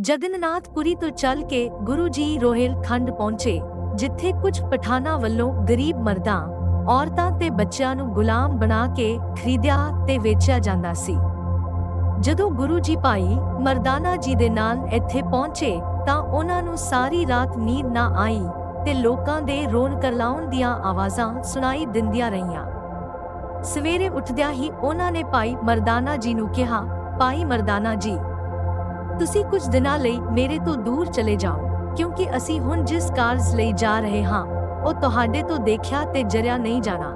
ਜਗਨਨਾਥਪੁਰੀ ਤੋਂ ਚੱਲ ਕੇ ਗੁਰੂ ਜੀ ਰੋਹਿਲ ਖੰਡ ਪਹੁੰਚੇ, ਜਿੱਥੇ ਕੁਝ ਪਠਾਨਾਂ ਵੱਲੋਂ ਗਰੀਬ ਮਰਦਾਂ, ਔਰਤਾਂ ਤੇ ਬੱਚਿਆਂ ਨੂੰ ਗੁਲਾਮ ਬਣਾ ਕੇ ਖਰੀਦਿਆ ਤੇ ਵੇਚਿਆ ਜਾਂਦਾ ਸੀ। ਜਦੋਂ ਗੁਰੂ ਜੀ ਭਾਈ ਮਰਦਾਨਾ ਜੀ ਦੇ ਨਾਲ ਇੱਥੇ ਪਹੁੰਚੇ, ਤਾਂ ਉਹਨਾਂ ਨੂੰ ਸਾਰੀ ਰਾਤ ਨੀਂਦ ਨਾ ਆਈ ਤੇ ਲੋਕਾਂ ਦੇ ਰੋਣ ਕਰਲਾਉਣ ਦੀਆਂ ਆਵਾਜ਼ਾਂ ਸੁਣਾਈ ਦਿੰਦੀਆਂ ਰਹੀਆਂ। ਸਵੇਰੇ ਉੱਠਦਿਆਂ ਹੀ ਉਹਨਾਂ ਨੇ ਭਾਈ ਮਰਦਾਨਾ ਜੀ ਨੂੰ ਕਿਹਾ, ਭਾਈ ਮਰਦਾਨਾ ਜੀ ਤੁਸੀਂ ਕੁਝ ਦਿਨਾਂ ਲਈ ਮੇਰੇ ਤੋਂ ਦੂਰ ਚਲੇ ਜਾਓ, ਕਿਉਂਕਿ ਅਸੀਂ ਹੁਣ ਜਿਸ ਕਾਰਜ ਲਈ ਜਾ ਰਹੇ ਹਾਂ, ਉਹ ਤੁਹਾਡੇ ਤੋਂ ਦੇਖਿਆ ਤੇ ਜਰਿਆ ਨਹੀਂ ਜਾਣਾ।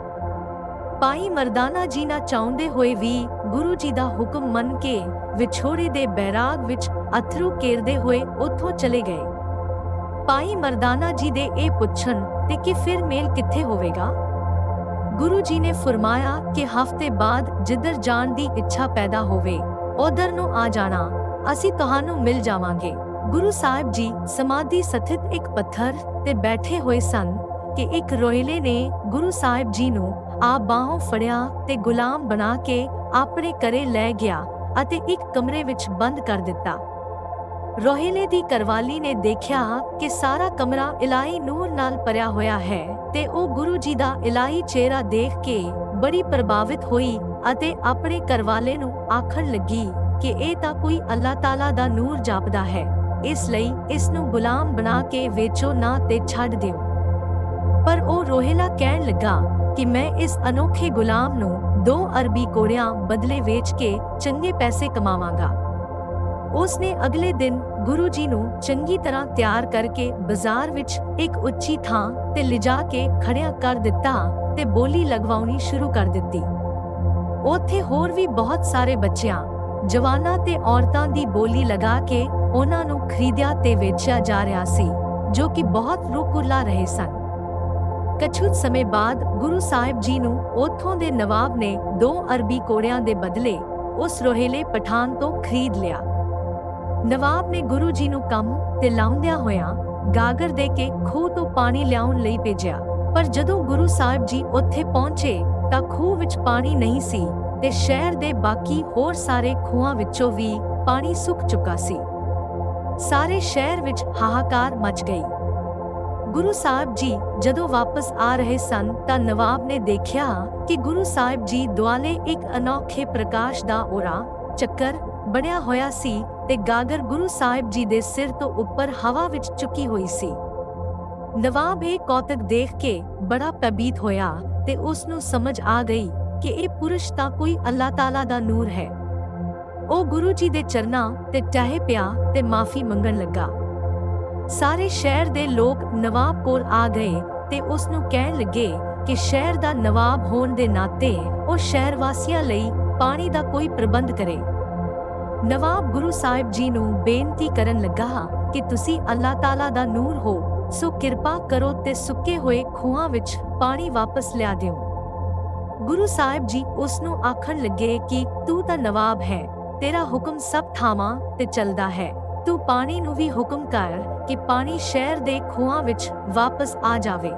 ਭਾਈ ਮਰਦਾਨਾ ਜੀ ਨਾ ਚਾਹੁੰਦੇ ਹੋਏ ਵੀ ਗੁਰੂ ਜੀ ਦਾ ਹੁਕਮ ਮੰਨ ਕੇ ਵਿਛੋੜੇ ਦੇ ਬੈਰਾਗ ਵਿੱਚ ਅਥਰੂ ਕੇਰਦੇ ਹੋਏ ਉੱਥੋਂ ਚਲੇ ਗਏ। ਪਾਈ ਮਰਦਾਨਾ ਜੀ ਦੇ ਇਹ ਪੁੱਛਣ ਤੇ ਕਿ ਫਿਰ ਮੇਲ ਕਿੱਥੇ ਹੋਵੇਗਾ? ਗੁਰੂ ਜੀ ਨੇ ਫਰਮਾਇਆ ਕਿ ਹਫ਼ਤੇ ਬਾਅਦ ਜਿੱਧਰ ਜਾਣ ਦੀ ਇੱਛਾ ਪੈਦਾ ਹੋਵੇ, ਉਧਰ ਨੂੰ ਆ ਜਾਣਾ। ਅਸੀਂ ਤੁਹਾਨੂੰ ਮਿਲ ਜਾਵਾਂਗੇ। ਗੁਰੂ ਸਾਹਿਬ ਜੀ ਸਮਾਧੀ ਸਥਿਤ ਇੱਕ ਪੱਥਰ ਤੇ ਬੈਠੇ ਹੋਏ ਸਨ ਕਿ ਇੱਕ ਰੋਇਲੇ ਨੇ ਗੁਰੂ ਸਾਹਿਬ ਜੀ ਨੂੰ ਆ ਬਾਹੋਂ ਫੜਿਆ ਤੇ ਗੁਲਾਮ ਬਣਾ ਕੇ ਆਪਣੇ ਘਰੇ ਲੈ ਗਿਆ ਅਤੇ ਇੱਕ ਕਮਰੇ ਵਿੱਚ ਬੰਦ ਕਰ ਦਿੱਤਾ। ਰੋਹਿਲੇ ਦੀ ਕਰਵਾਲੀ ਨੇ ਦੇਖਿਆ ਕਿ ਸਾਰਾ ਕਮਰਾ ਇਲਾਹੀ ਨੂਰ ਨਾਲ ਭਰਿਆ ਹੋਇਆ ਹੈ ਤੇ ਉਹ ਗੁਰੂ ਜੀ ਦਾ ਇਲਾਹੀ ਚਿਹਰਾ ਦੇਖ ਕੇ ਬੜੀ ਪ੍ਰਭਾਵਿਤ ਹੋਈ ਅਤੇ ਆਪਣੇ ਕਰਵਾਲੇ ਨੂੰ ਆਖਣ ਲੱਗੀ ਕਿ ਇਹ ਤਾਂ ਕੋਈ ਅੱਲਾਹ ਤਾਲਾ ਦਾ ਨੂਰ ਜਾਪਦਾ ਹੈ। ਇਸ ਲਈ ਇਸ ਨੂੰ ਗੁਲਾਮ ਬਣਾ ਕੇ ਵੇਚੋ ਨਾ ਤੇ ਛੱਡ ਦਿਓ। ਪਰ ਉਹ ਰੋਹਿਲਾ ਕਹਿਣ ਲੱਗਾ ਕਿ ਮੈਂ ਇਸ ਅਨੋਖੇ ਗੁਲਾਮ ਨੂੰ ਦੋ ਅਰਬੀ ਕੋੜਿਆਂ ਬਦਲੇ ਵੇਚ ਕੇ ਚੰਗੇ ਪੈਸੇ ਕਮਾਵਾਂਗਾ। ਉਸ ਨੇ ਅਗਲੇ ਦਿਨ ਗੁਰੂ ਜੀ ਨੂੰ ਚੰਗੀ ਤਰ੍ਹਾਂ ਤਿਆਰ ਕਰਕੇ ਬਾਜ਼ਾਰ ਵਿੱਚ ਇੱਕ ਉੱਚੀ ਥਾਂ ਤੇ ਲਿਜਾ ਕੇ ਖੜਿਆ ਕਰ ਦਿੱਤਾ ਤੇ ਬੋਲੀ ਲਗਵਾਉਣੀ ਸ਼ੁਰੂ ਕਰ ਦਿੱਤੀ। ਉੱਥੇ ਹੋਰ ਵੀ ਬਹੁਤ ਸਾਰੇ ਬੱਚਿਆਂ ਜਵਾਨਾਂ ਤੇ ਔਰਤਾਂ ਦੀ ਬੋਲੀ ਲਗਾ ਕੇ ਉਹਨਾਂ ਨੂੰ ਖਰੀਦਿਆ ਤੇ ਵੇਚਿਆ ਜਾ ਰਿਹਾ ਸੀ, ਜੋ ਕਿ ਬਹੁਤ ਰੁਕੁਲਾ ਰਹੇ ਸਨ। ਕਛੁਤ ਸਮੇਂ ਬਾਅਦ ਗੁਰੂ ਸਾਹਿਬ ਜੀ ਨੂੰ ਉੱਥੋਂ ਦੇ ਨਵਾਬ ਨੇ ਦੋ ਅਰਬੀ ਕੋੜਿਆਂ ਦੇ ਬਦਲੇ ਉਸ ਰੋਹੇਲੇ ਪਠਾਨ ਤੋਂ ਖਰੀਦ ਲਿਆ। ਨਵਾਬ ਨੇ ਗੁਰੂ ਜੀ ਨੂੰ ਕੰਮ ਤੇ ਲਾਉਂਦਿਆਂ ਹੋਇਆਂ ਗਾਗਰ ਦੇ ਕੇ ਖੂਹ ਤੋਂ ਪਾਣੀ ਲਿਆਉਣ ਲਈ ਭੇਜਿਆ, ਪਰ ਜਦੋਂ ਗੁਰੂ ਸਾਹਿਬ ਜੀ ਉੱਥੇ ਪਹੁੰਚੇ ਤਾਂ ਖੂਹ ਵਿੱਚ ਪਾਣੀ ਨਹੀਂ ਸੀ ਤੇ ਸ਼ਹਿਰ ਦੇ ਬਾਕੀ ਹੋਰ ਸਾਰੇ ਖੂਹਾਂ ਵਿੱਚੋਂ ਵੀ ਪਾਣੀ ਸੁੱਕ ਚੁੱਕਾ ਸੀ। ਸਾਰੇ ਸ਼ਹਿਰ ਵਿੱਚ ਹਾਹਾਕਾਰ ਮਚ ਗਈ। ਗੁਰੂ ਸਾਹਿਬ ਜੀ ਜਦੋਂ ਵਾਪਸ ਆ ਰਹੇ ਸਨ ਤਾਂ ਨਵਾਬ ਨੇ ਦੇਖਿਆ ਕਿ ਗੁਰੂ ਸਾਹਿਬ ਜੀ ਦੁਆਲੇ ਇੱਕ ਅਨੋਖੇ ਪ੍ਰਕਾਸ਼ ਦਾ ਔਰਾ ਚੱਕਰ ਬਣਿਆ ਹੋਇਆ ਸੀ ਤੇ ਗਾਗਰ ਗੁਰੂ ਸਾਹਿਬ ਜੀ ਦੇ ਸਿਰ ਤੋਂ ਉੱਪਰ ਹਵਾ ਵਿੱਚ ਚੁੱਕੀ ਹੋਈ ਸੀ। ਨਵਾਬ ਇਹ ਕੌਤਕ ਦੇਖ ਕੇ ਬੜਾ ਪਬੀਤ ਹੋਇਆ ਤੇ ਉਸ ਨੂੰ ਸਮਝ ਆ ਗਈ ਕਿ ਇਹ ਪੁਰਸ਼ ਤਾਂ ਕੋਈ ਅੱਲਾਹ ਤਾਲਾ ਦਾ ਨੂਰ ਹੈ। ਉਹ ਗੁਰੂ ਜੀ ਦੇ ਚਰਨਾਂ ਤੇ ਟਹਿ ਪਿਆ ਤੇ ਮਾਫੀ ਮੰਗਣ ਲੱਗਾ। ਸਾਰੇ ਸ਼ਹਿਰ ਦੇ ਲੋਕ ਨਵਾਬ ਕੋਲ ਆ ਗਏ ਤੇ ਉਸ ਨੂੰ ਕਹਿਣ ਲੱਗੇ ਕਿ ਸ਼ਹਿਰ ਦਾ ਨਵਾਬ ਹੋਣ ਦੇ ਨਾਤੇ ਉਹ ਸ਼ਹਿਰ ਵਾਸੀਆਂ ਲਈ ਪਾਣੀ ਦਾ ਕੋਈ ਪ੍ਰਬੰਧ ਕਰੇ। ਨਵਾਬ ਗੁਰੂ ਸਾਹਿਬ ਜੀ ਨੂੰ ਬੇਨਤੀ ਕਰਨ ਲੱਗਾ ਕਿ ਤੁਸੀਂ ਅੱਲਾਹ ਤਾਲਾ ਦਾ ਨੂਰ ਹੋ, ਸੋ ਕਿਰਪਾ ਕਰੋ ਤੇ ਸੁੱਕੇ ਹੋਏ ਖੂਹਾਂ ਵਿੱਚ ਪਾਣੀ ਵਾਪਸ ਲਿਆ ਦਿਓ। ਗੁਰੂ ਸਾਹਿਬ ਜੀ ਉਸ ਨੂੰ ਆਖਣ ਲੱਗੇ ਕਿ ਤੂੰ ਤਾਂ ਨਵਾਬ ਹੈ, ਤੇਰਾ ਹੁਕਮ ਸਭ ਥਾਵਾਂ ਤੇ ਚੱਲਦਾ ਹੈ। ਤੂੰ ਪਾਣੀ ਨੂੰ ਵੀ ਹੁਕਮ ਕਰ ਕਿ ਪਾਣੀ ਸ਼ਹਿਰ ਦੇ ਖੂਹਾਂ ਵਿੱਚ ਵਾਪਸ ਆ ਜਾਵੇ।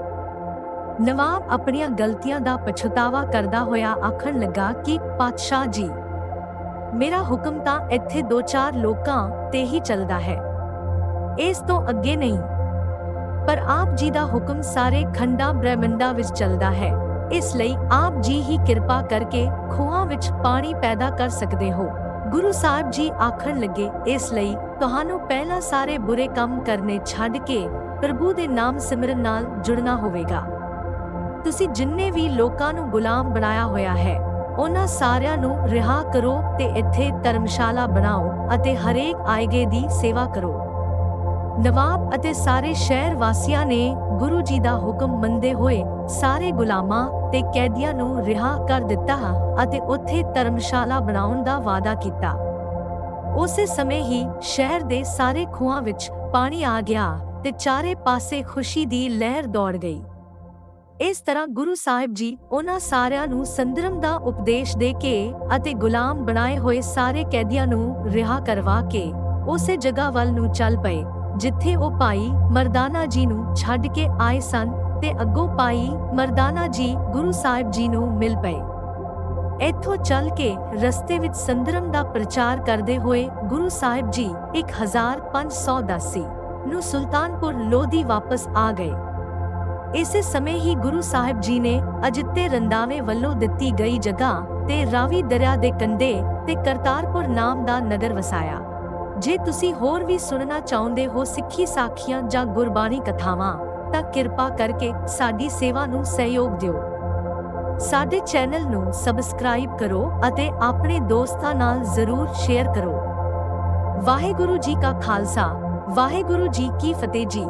ਨਵਾਬ ਆਪਣੀਆਂ ਗਲਤੀਆਂ ਦਾ ਪਛਤਾਵਾ ਕਰਦਾ ਹੋਇਆ ਆਖਣ ਲੱਗਾ ਕਿ, ਪਾਤਸ਼ਾਹ ਜੀ, ਮੇਰਾ ਹੁਕਮ ਤਾਂ ਇੱਥੇ ਦੋ ਚਾਰ ਲੋਕਾਂ ਤੇ ਹੀ ਚੱਲਦਾ ਹੈ। ਇਸ ਤੋਂ ਅੱਗੇ ਨਹੀਂ, ਪਰ ਆਪ ਜੀ ਦਾ ਹੁਕਮ ਸਾਰੇ ਖੰਡਾ ਬ੍ਰਹਮੰਡਾ ਵਿੱਚ ਚੱਲਦਾ ਹੈ। ਇਸ ਲਈ ਆਪ ਜੀ ਹੀ ਕਿਰਪਾ ਕਰਕੇ ਖੂਹਾਂ ਵਿੱਚ ਪਾਣੀ ਪੈਦਾ ਕਰ ਸਕਦੇ ਹੋ। ਗੁਰੂ ਸਾਹਿਬ ਜੀ ਆਖਣ ਲੱਗੇ, ਇਸ ਲਈ ਤੁਹਾਨੂੰ ਪਹਿਲਾਂ ਸਾਰੇ ਬੁਰੇ ਕੰਮ ਕਰਨੇ ਛੱਡ ਕੇ ਪ੍ਰਭੂ ਦੇ ਨਾਮ ਸਿਮਰਨ ਨਾਲ ਜੁੜਨਾ ਹੋਵੇਗਾ। ਤੁਸੀਂ ਜਿੰਨੇ ਵੀ ਲੋਕਾਂ ਨੂੰ ਗੁਲਾਮ ਬਣਾਇਆ ਹੋਇਆ ਹੈ, ਉਹਨਾਂ ਸਾਰਿਆਂ ਨੂੰ ਰਿਹਾ ਕਰੋ ਤੇ ਇੱਥੇ ਧਰਮਸ਼ਾਲਾ ਬਣਾਓ ਅਤੇ ਹਰੇਕ ਆਏਗੇ ਦੀ ਸੇਵਾ ਕਰੋ। ਨਵਾਬ ਅਤੇ ਸਾਰੇ ਸ਼ਹਿਰ ਵਾਸੀਆਂ ਨੇ ਗੁਰੂ ਜੀ ਦਾ ਹੁਕਮ ਮੰਨਦੇ ਹੋਏ ਸਾਰੇ ਗੁਲਾਮਾਂ ਤੇ ਕੈਦੀਆਂ ਨੂੰ ਰਿਹਾ ਕਰ ਦਿੱਤਾ ਅਤੇ ਉੱਥੇ ਧਰਮਸ਼ਾਲਾ ਬਣਾਉਣ ਦਾ ਵਾਅਦਾ ਕੀਤਾ। ਉਸੇ ਸਮੇਂ ਹੀ ਸ਼ਹਿਰ ਦੇ ਸਾਰੇ ਖੂਹਾਂ ਵਿੱਚ ਪਾਣੀ ਆ ਗਿਆ ਤੇ ਚਾਰੇ ਪਾਸੇ ਖੁਸ਼ੀ ਦੀ ਲਹਿਰ ਦੌੜ ਗਈ। ਇਸ ਤਰ੍ਹਾਂ ਗੁਰੂ ਸਾਹਿਬ ਜੀ ਉਹਨਾਂ ਸਾਰਿਆਂ ਨੂੰ ਸੰਦਰਮ ਦਾ ਉਪਦੇਸ਼ ਦੇ ਕੇ ਅਤੇ ਗੁਲਾਮ ਬਣਾਏ ਹੋਏ ਸਾਰੇ ਕੈਦੀਆਂ ਨੂੰ ਰਿਹਾ ਕਰਵਾ ਕੇ ਉਸੇ ਜਗ੍ਹਾ ਵੱਲ ਨੂੰ ਚੱਲ ਪਏ। ਜਿੱਥੇ ਉਹ ਭਾਈ ਮਰਦਾਨਾ ਜੀ ਨੂੰ ਛੱਡ ਕੇ ਆਏ ਸਨ ਤੇ ਅੱਗੋਂ ਭਾਈ ਮਰਦਾਨਾ ਜੀ ਗੁਰੂ ਸਾਹਿਬ ਜੀ ਨੂੰ ਮਿਲ ਪਏ। ਇੱਥੋਂ ਚੱਲ ਕੇ ਰਸਤੇ ਵਿੱਚ ਸੰਦਰਮ ਦਾ ਪ੍ਰਚਾਰ ਕਰਦੇ ਹੋਏ ਗੁਰੂ ਸਾਹਿਬ ਜੀ 1580 ਨੂੰ ਸੁਲਤਾਨਪੁਰ ਲੋਧੀ ਵਾਪਸ ਆ ਗਏ। ਇਸੇ ਸਮੇਂ ਹੀ ਗੁਰੂ ਸਾਹਿਬ ਜੀ ਨੇ ਅਜਿੱਤੇ ਰੰਦਾਵੇ ਵੱਲੋਂ ਦਿੱਤੀ ਗਈ ਜਗ੍ਹਾ ਤੇ ਰਾਵੀ ਦਰਿਆ ਦੇ ਕੰਢੇ ਤੇ ਕਰਤਾਰਪੁਰ ਨਾਮ ਦਾ ਨਗਰ ਵਸਾਇਆ। ਜੇ ਤੁਸੀਂ ਹੋਰ ਵੀ ਸੁਣਨਾ ਚਾਹੁੰਦੇ ਹੋ ਸਿੱਖੀ ਸਾਖੀਆਂ ਜਾਂ ਗੁਰਬਾਣੀ ਕਥਾਵਾਂ, ਤਾਂ ਕਿਰਪਾ ਕਰਕੇ ਸਾਡੀ ਸੇਵਾ ਨੂੰ ਸਹਿਯੋਗ ਦਿਓ। ਸਾਡੇ ਚੈਨਲ ਨੂੰ ਸਬਸਕ੍ਰਾਈਬ ਕਰੋ ਅਤੇ ਆਪਣੇ ਦੋਸਤਾਂ ਨਾਲ ਜ਼ਰੂਰ ਸ਼ੇਅਰ ਕਰੋ। ਵਾਹਿਗੁਰੂ ਜੀ ਕਾ ਖਾਲਸਾ, ਵਾਹਿਗੁਰੂ ਜੀ ਕੀ ਫਤਿਹ ਜੀ।